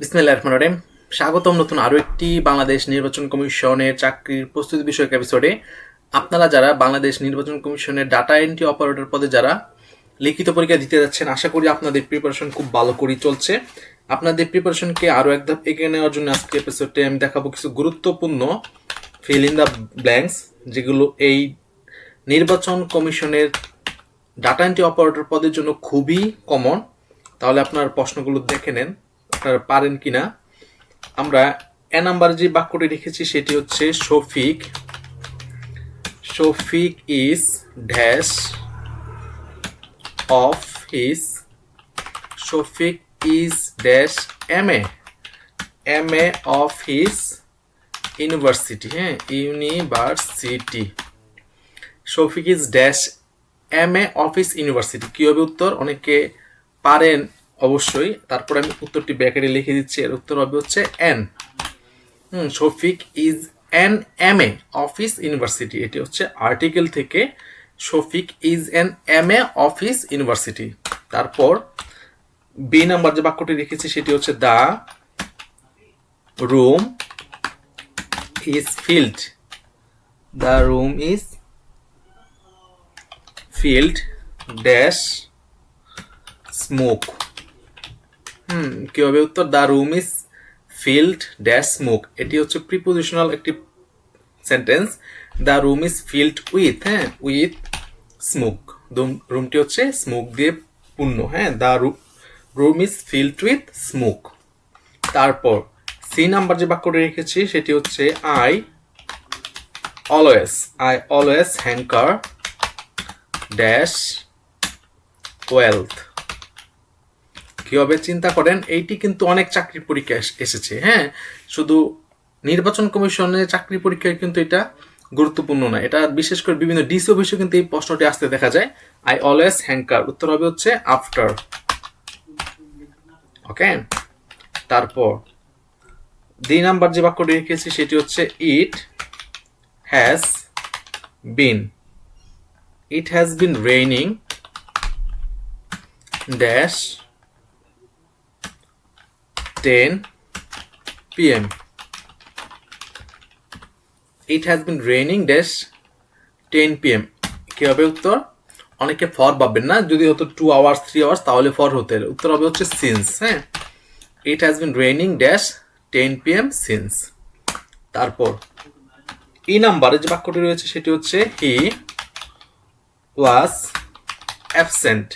রহিম। স্বাগতম নতুন আরও একটি বাংলাদেশ নির্বাচন কমিশনের চাকরির প্রস্তুতি বিষয়ক এপিসোডে আপনারা যারা বাংলাদেশ নির্বাচন কমিশনের ডাটা এন্ট্রি অপারেটর পদে যারা লিখিত পরীক্ষা দিতে যাচ্ছেন, আশা করি আপনাদের প্রিপারেশন খুব ভালো করেই চলছে। আপনাদের প্রিপারেশনকে আরও এক ধাপ এগিয়ে নেওয়ার জন্য আজকে এপিসোডে আমি দেখাবো কিছু গুরুত্বপূর্ণ ফিল ইন দ্য ব্ল্যাঙ্কস যেগুলো এই নির্বাচন কমিশনের ডাটা এন্ট্রি অপারেটর পদের জন্য খুবই কমন তাহলে আপনার প্রশ্নগুলো দেখে নেন। আপনারা পারেন কিনা, আমরা এ নাম্বার যে বাক্যটি রেখেছি সেটি হচ্ছে, Shafiq Shafiq is dash of his Shafiq is dash M A M A of his university হ্যাঁ university. Shafiq is dash M A of his university কী হবে উত্তর? অনেকে পারেন অবশ্যই। তারপর আমি উত্তরটি ব্যাকেটে লিখে দিচ্ছি। এর উত্তর হবে হচ্ছে an hmm, Shafiq is an M A of his university. এটি হচ্ছে আর্টিকেল থেকে Shafiq is an M A of his university. তারপর বি নাম্বার যে বাক্যটি লিখেছি সেটি হচ্ছে the room is filled. The room is filled dash smoke. Hmm, কি হবে উত্তর? The room is filled dash smoke এটি হচ্ছে প্রিপোজিশনাল একটি sentence the room is filled with হ্যাঁ উইথ স্মোক রুমটি হচ্ছে স্মোক দিয়ে পূর্ণ হ্যাঁ the room room is filled with smoke তারপর সি নাম্বার যে বাক্যটি রেখেছি, সেটি হচ্ছে I always I always hanker dash wealth কীভাবে চিন্তা করেন, এইটি কিন্তু অনেক চাকরির পরীক্ষা এসেছে হ্যাঁ? শুধু নির্বাচন কমিশনের চাকরি পরীক্ষায় কিন্তু এটা গুরুত্বপূর্ণ না। এটা বিশেষ করে বিভিন্ন ডিসি অফিসে কিন্তু এই প্রশ্নটি আসতে দেখা যায়। আই অলওয়েজ হ্যাঙ্কার উত্তর হবে হচ্ছে আফটার ওকে তারপর, দুই নাম্বার যে বাক্যটি রেখেছি সেটি হচ্ছে it has been it has been raining, dash 10 pm it has been raining dash 10 pm কি হবে উত্তর? অনেকে ফর পাবেন না, যদি হতো টু আওয়ার্স থ্রি আওয়ার্স তাহলে ফর হতে উত্তর হবে হচ্ছে সিন্স হ্যাঁ? It has been raining dash ten P M তারপর ই নাম্বারে যে বাক্যটি রয়েছে, সেটি হচ্ছে হি was absent.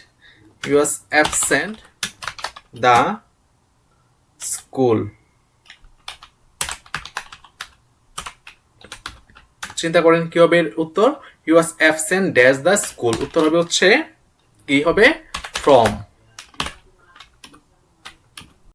He was absent the school. চিন্তা করেন কি হবে উত্তর? You was absent dash the school উত্তর হবে হচ্ছে, কি হবে? ফ্রম